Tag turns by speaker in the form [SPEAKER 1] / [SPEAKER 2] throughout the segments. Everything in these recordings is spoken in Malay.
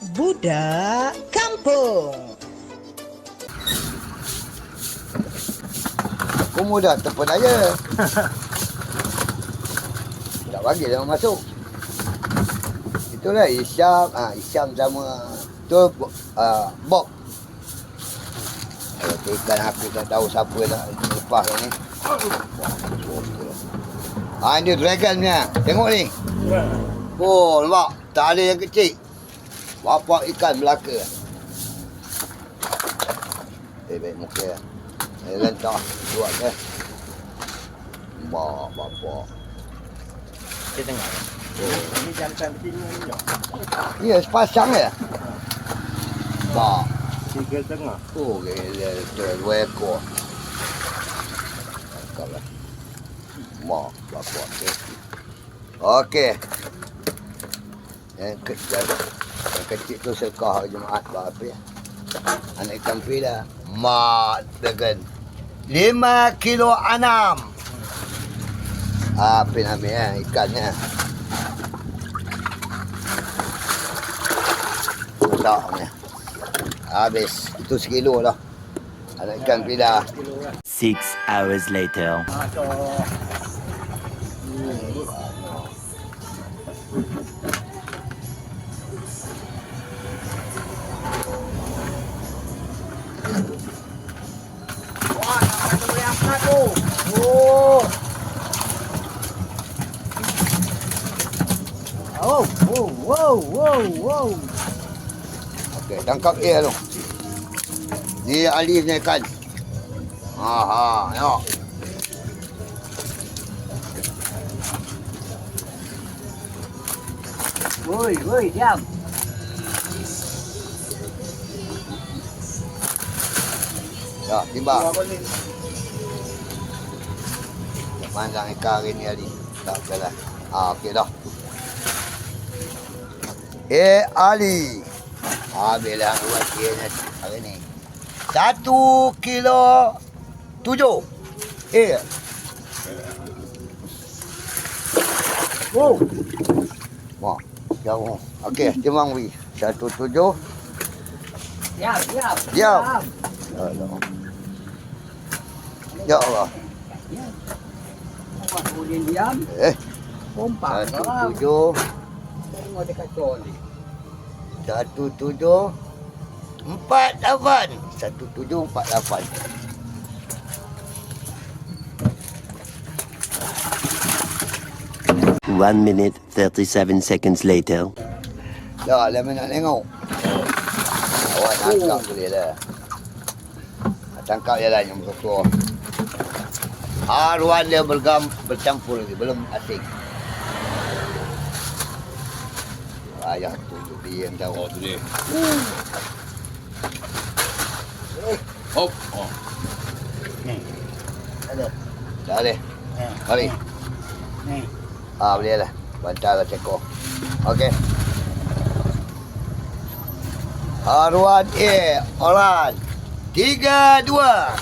[SPEAKER 1] Budak Kampung.
[SPEAKER 2] Aku mudah terpedaya. tak bagi dia masuk. Itulah Isyam, ah Isyam sama tu uh, Bob. Kalau tu ikan aku tak tahu siapa nak lepas ni. Ah ini dragon punya. Tengok ni. Oh, nampak? Tak ada yang kecil. Bapak ikan Melaka. Eh, baik muka. Eh, lentak. Buat eh. Mak, bapak.
[SPEAKER 3] Dia tengah.
[SPEAKER 2] Oh.
[SPEAKER 3] Ini jantan betina ni tak?
[SPEAKER 2] Ya, sepasang ya. Mak.
[SPEAKER 3] Tiga tengah.
[SPEAKER 2] Oh. Itu dua ekor. Tangkap lah. Mak, bapak. Okay. Okey. Yang yang kecil tu sekah Jumaat berapa ya? Anak ikan pila. Mak dengan lima kilo enam. Apa nak ambil eh, ikannya. Besarnya. Habis. Itu sekilo lah. Anak ikan pila.
[SPEAKER 3] Kan.
[SPEAKER 4] Six hours later.
[SPEAKER 3] Ah,
[SPEAKER 2] Okey, tangkap dia tu. Ni Ali punya ikan. Ha ha, tengok.
[SPEAKER 3] Woi, woi, diam.
[SPEAKER 2] Ya, timbang.
[SPEAKER 3] Dua balik.
[SPEAKER 2] Pandang ikan hari ni Ali. Tak apa lah. Ha, okey dah. Eh, Ali. Habislah buat dia ni hari ni. Satu kilo tujuh. Eh,
[SPEAKER 3] Wow.
[SPEAKER 2] mak. Jauh. Okey, timbang beri. Satu tujuh.
[SPEAKER 3] Diam, diam.
[SPEAKER 2] Diam. Ya Allah. Ya Allah.
[SPEAKER 3] Kemudian diam?
[SPEAKER 2] Eh,
[SPEAKER 3] Kompak.
[SPEAKER 2] satu tujuh.
[SPEAKER 3] Tengok dekat troli.
[SPEAKER 2] Satu tujuh. Empat lapan. Satu tujuh empat lapan.
[SPEAKER 4] One minute, 37 seconds later.
[SPEAKER 2] Dah, lah nak tengok. Awak tangkap boleh lah. Tangkap je lah yang berkuah. Haruan dia bergam, bercampur lagi. Belum asing. Ayah dia yang tahu.
[SPEAKER 5] Oh, tu dia. Hop. Oh.
[SPEAKER 3] Ada.
[SPEAKER 2] Dah boleh.
[SPEAKER 3] Eh,
[SPEAKER 2] Mari.
[SPEAKER 3] Ni.
[SPEAKER 2] Ah, boleh lah. Bantal lah cekor. Okey. Haruan A. Orang. Tiga, dua.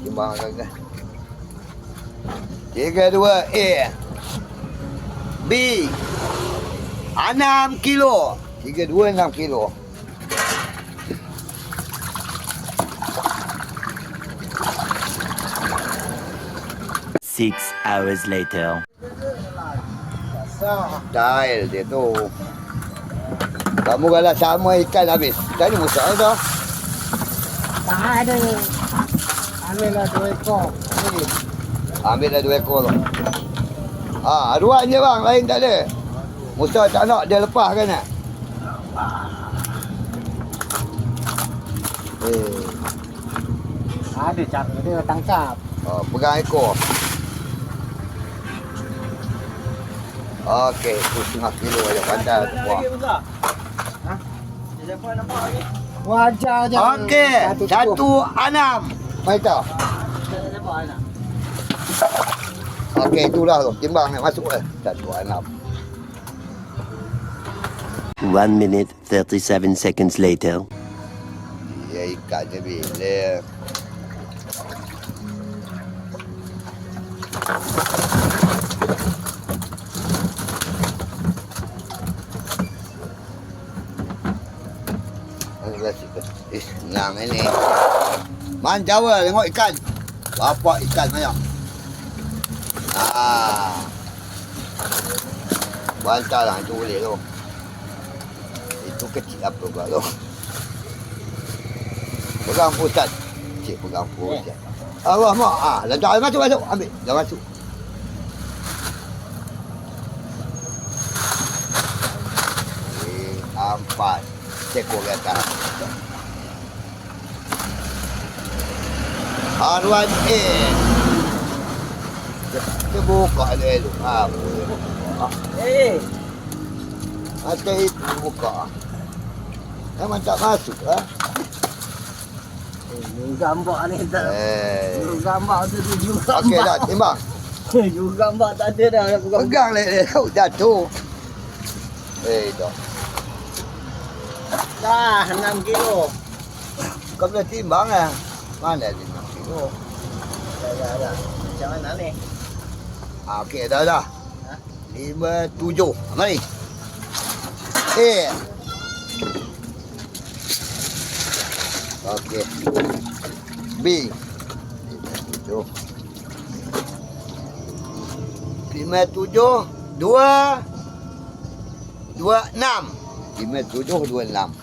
[SPEAKER 2] Okey, timbang agak-agak. Tiga, dua, A. B. Enam kilo. Tiga, dua, enam kilo.
[SPEAKER 4] Six hours later.
[SPEAKER 2] Dia tu. Kamu kalau sama ikan habis. Tadi musak tu.
[SPEAKER 3] Tak ada. Ambillah dua ekor. Ni.
[SPEAKER 2] Ambil dah dua ekor tu. Ah, aduan je bang, lain tak ada. Musa tak nak dia lepas kan nak? Eh,
[SPEAKER 3] Ada cara dia tangkap.
[SPEAKER 2] oh, pegang ekor. Okey, tu setengah kilo aja pandai tu buah.
[SPEAKER 3] Ha? Wajar je.
[SPEAKER 2] Okey, satu enam. Maita. Okey, itulah tu. Jembang này, masuk eh. chặt dua enam.
[SPEAKER 4] One minute, 37 seconds later.
[SPEAKER 2] Ya, ikat je bila. Thank you. Eh, senang ini. Man Jawa tengok ikan. Bapak ikan banyak. Ah. Bantal lah itu boleh tu. Itu kecil apa pula tu. Pegang pusat. Cik pegang pusat. Allah mak. Ah, letak masuk masuk. Ambil. Dah masuk. Eh, empat. Cekor ke atas. Arwan A. Kita buka dulu. Ha, boleh buka.
[SPEAKER 3] Eh,
[SPEAKER 2] Mata itu buka. Memang tak masuk lah.
[SPEAKER 3] you gambar ni tak.
[SPEAKER 2] Eh.
[SPEAKER 3] Gambar tu tu gambar.
[SPEAKER 2] Okey dah, timbang.
[SPEAKER 3] You gambar tak ada dah.
[SPEAKER 2] Pegang leh kau jatuh. Eh, dah.
[SPEAKER 3] Dah 6 kilo.
[SPEAKER 2] Kau boleh timbang lah. Mana dia nak kilo?
[SPEAKER 3] Dah dah dah. Macam mana ni?
[SPEAKER 2] Ah, okey, dah dah.
[SPEAKER 3] Ha?
[SPEAKER 2] Lima, tujuh. Mari. Eh. Okey. B. Tujuh. Lima, tujuh. Dua. Dua, enam. Lima, tujuh, dua, enam.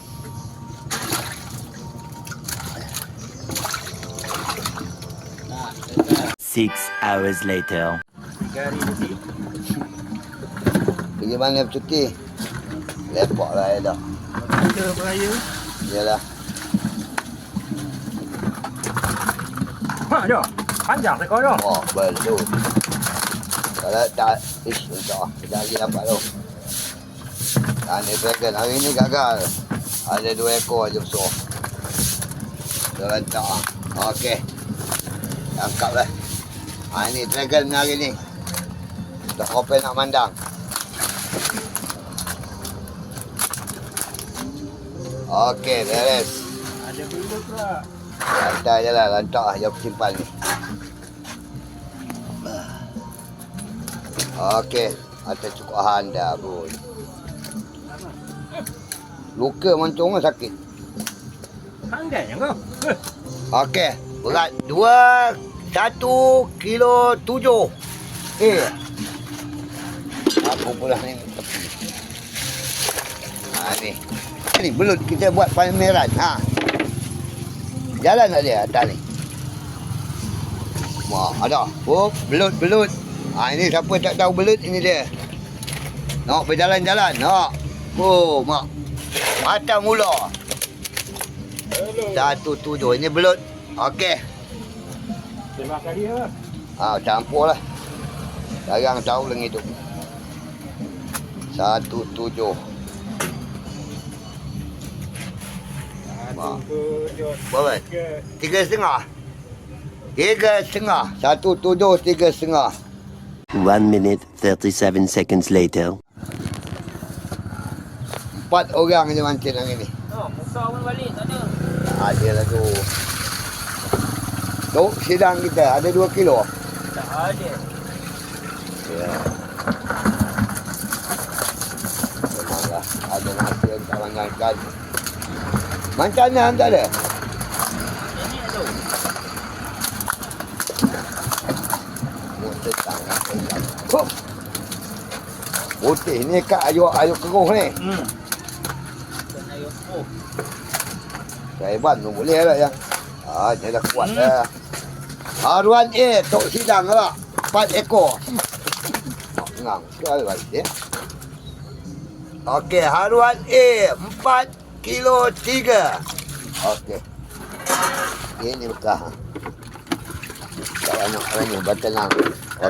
[SPEAKER 4] Six hours later.
[SPEAKER 3] Tiga hari lebih.
[SPEAKER 2] Pergi mana cuti? Lepak lah ya dah.
[SPEAKER 3] Kita beraya.
[SPEAKER 2] Yalah.
[SPEAKER 1] Ha, jom. Panjang sekor jom.
[SPEAKER 2] Oh, belum. Kalau tak, ish, insyaAllah. Kita lagi dapat tu. Tani dragon. Hari ni gagal. Ada dua ekor aja besar. Dia rentak. Okey. Tangkap lah. Ha, ini dragon hari ni. Dah open nak mandang. Okey, beres.
[SPEAKER 1] Ada benda pula.
[SPEAKER 2] Lantai je lah, lantak lah yang simpan ni. Okey, atas cukup handa pun. Luka mancung lah sakit.
[SPEAKER 1] Yang kau.
[SPEAKER 2] Okey, berat dua satu kilo tujuh. Eh, aku pula ni. Ha ni. Ni belut kita buat pameran. Ha. Jalan tak dia atas ni? Mak, ada. Oh, belut-belut. Ha, ini siapa tak tahu belut, ini dia. Nak berjalan-jalan. Nak. Oh, mak. Mata mula. Satu tujuh. Ini belut. Okey.
[SPEAKER 1] Terima kasih ya.
[SPEAKER 2] Ha, campur lah. Sekarang tahu lagi tu. Satu tujuh. Wah. Berapa? Tiga setengah. Tiga setengah. Satu tujuh, tiga setengah.
[SPEAKER 4] One minute, 37 seconds later.
[SPEAKER 2] Empat orang je mancing hari ni.
[SPEAKER 3] Oh, muka pun balik tak ada.
[SPEAKER 2] Ada lah tu. Tu, sidang kita ada dua kilo.
[SPEAKER 3] Tak ada.
[SPEAKER 2] Ya. Memanglah ada nasi yang tak manjakan. Mancanan tak ada?
[SPEAKER 3] Ini ada.
[SPEAKER 2] Tangan pegang. Kok? Putih ni kat ayu ayu keruh ni.
[SPEAKER 3] Hmm. Oh,
[SPEAKER 2] Saiban tu boleh lah yang. Ah, dia dah kuat
[SPEAKER 3] Hmm.
[SPEAKER 2] dah. Haruan A, tok sidang lah. Empat ekor. Ngang sekali balik dia. Okey, haruan A, empat kilo tiga. Okey. Ini bekah. Kalau nak.
[SPEAKER 3] Tak ada.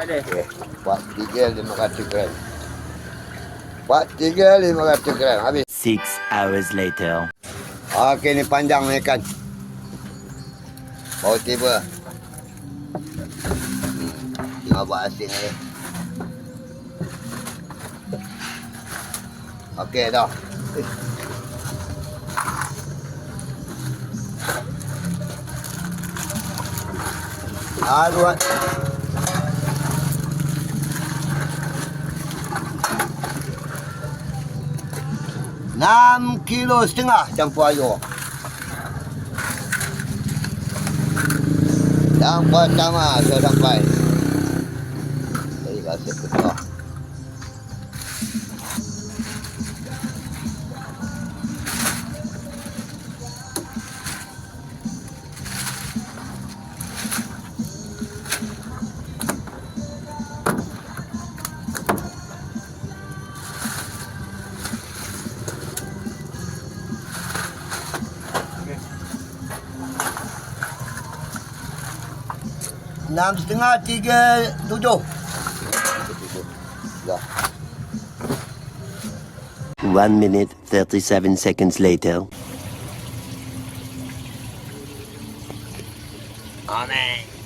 [SPEAKER 2] Okey. Empat tiga, lima ratus gram. Empat tiga, lima ratus gram. Habis.
[SPEAKER 4] Six hours later.
[SPEAKER 2] Okey ni panjang ni kan. Bau tiba nak buat asin ni. Okey dah. Dah buat. Enam kilo setengah campur air. Yang pertama sudah sampai. Jadi rasa pecah. Enam setengah, tiga, tujuh. Dah.
[SPEAKER 4] One minute, 37 seconds later.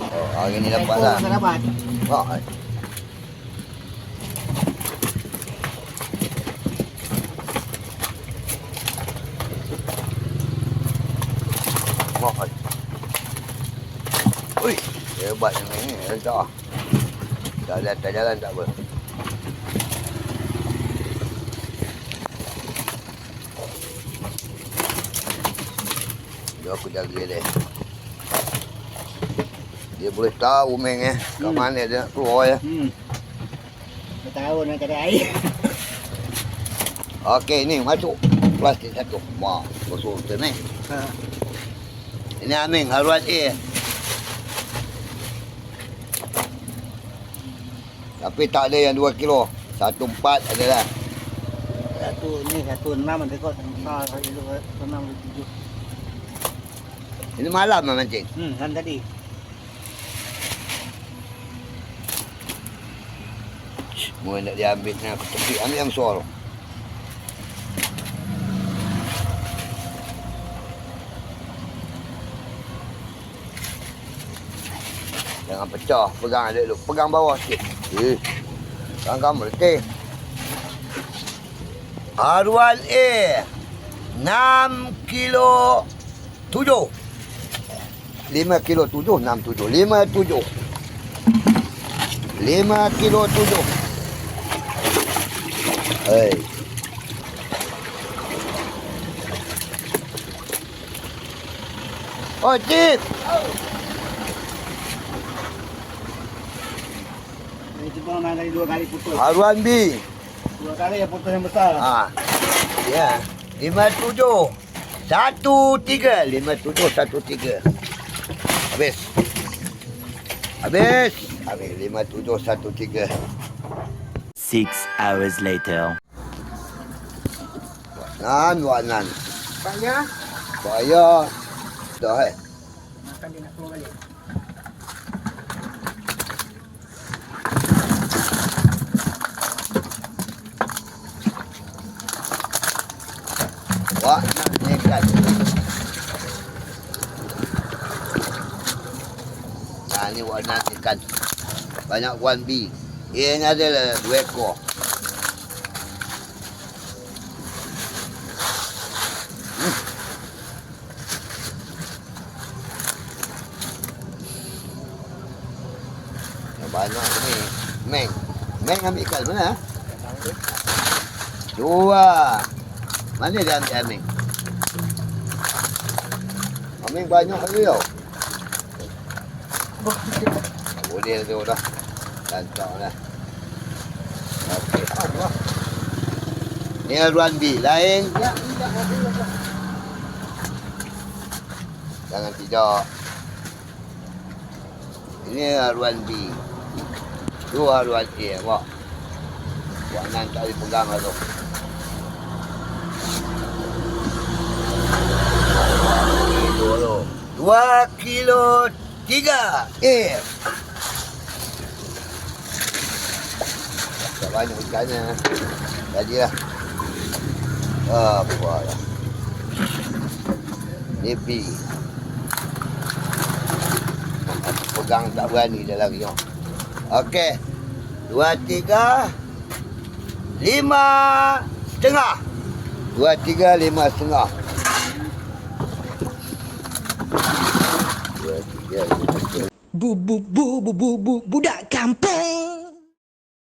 [SPEAKER 2] Oh, hari ni dapat lah.
[SPEAKER 3] Tak dapat.
[SPEAKER 2] Oh. Oh. Ui, hebat yang ni. Tak. Tak ada tak jalan tak apa. Jom aku jaga dia. Dia boleh tahu meng eh. Kat
[SPEAKER 3] Hmm.
[SPEAKER 2] mana dia nak keluar ya.
[SPEAKER 3] Hmm. Dah tahu nak cari air.
[SPEAKER 2] Okey ni masuk plastik satu. Wah, besar betul ni.
[SPEAKER 3] Ha.
[SPEAKER 2] Ini Amin haluan A. Tapi tak ada yang 2 kilo. Satu empat adalah.
[SPEAKER 3] Satu ni satu enam ada kot. Ha, satu enam satu tujuh.
[SPEAKER 2] Ini malam lah mancing.
[SPEAKER 3] Hmm, kan tadi.
[SPEAKER 2] Semua nak diambil ni aku tepi. Ambil yang tu. Jangan pecah. Pegang adik dulu. Pegang bawah sikit. Eh. Pegang kamu letih. Arwal A. 6 kilo 7. 5 kilo 7. 6 7. 5 7. 5 kilo 7. Hei. Oh, Cip.
[SPEAKER 3] Ini cuma dua kali putus.
[SPEAKER 2] Haruan B.
[SPEAKER 3] Dua kali yang putus yang besar.
[SPEAKER 2] Ha. Ya. Lima tujuh. Satu tiga. Lima tujuh satu tiga. Habis. Habis. Habis. Lima tujuh satu tiga.
[SPEAKER 4] Six hours later.
[SPEAKER 2] Nan, wanan.
[SPEAKER 3] Banyak.
[SPEAKER 2] Saya. Dah eh.
[SPEAKER 3] Makan dia nak keluar balik.
[SPEAKER 2] Wak ikan. Banyak 1B Ini adalah dua ekor. Hmm. Yang banyak ni. Meng. Meng ambil ikan mana? Dua. Mana dia ambil Meng? Meng banyak lagi tau. Tak boleh tu dah. Lantak dah. Okey. Ni haluan B. Lain. Jangan tidak. Ini haluan B. Tu haluan A. Wak. Wak nan tak boleh pegang lah tu. Dua kilo tiga. Eh. Banyak ikannya. Jadi lah. Apa lah. Ni B. Aku pegang tak berani dia lagi. oh. Okey. Dua, tiga, lima setengah. Dua, tiga, lima setengah.
[SPEAKER 6] Bu bu bu bu bu bu budak kampung.